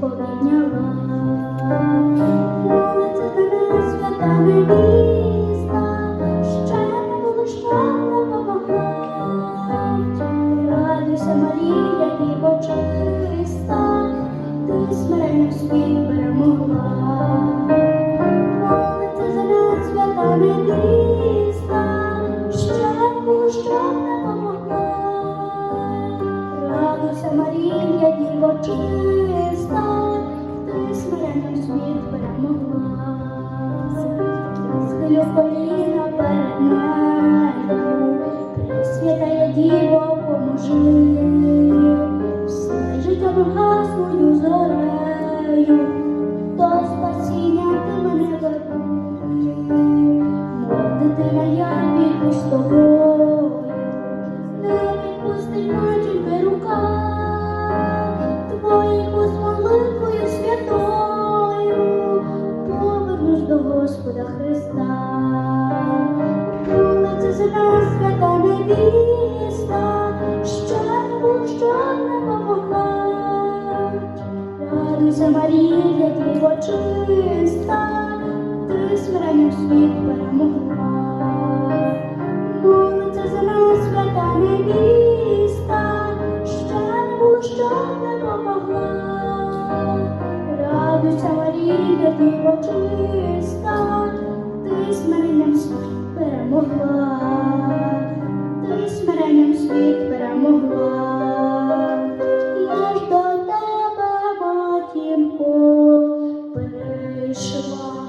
podania Радуйся, Марія, діво чиста, ти смиренням світ перемогла. Схилю коліна перед нею, Пресвятая Діво, поможи. Все життя вигасною зорею, до спасіння ти мене верни. Мов дитина, я піду з тобою, не відпустить матінка рука, Господа Христа. Молиться за нас свята невіста, ще не було, що не помогла. Радуйся, Марія, діво чиста, ти смиренням світ перемогла. Молиться за нас свята невіста, ще не що не помогла. Радуйся, Марія, діво чиста, ти смиренням світ перемогла. Ти смиренням світ перемогла. Я ж до тебе, матінко, прийшла.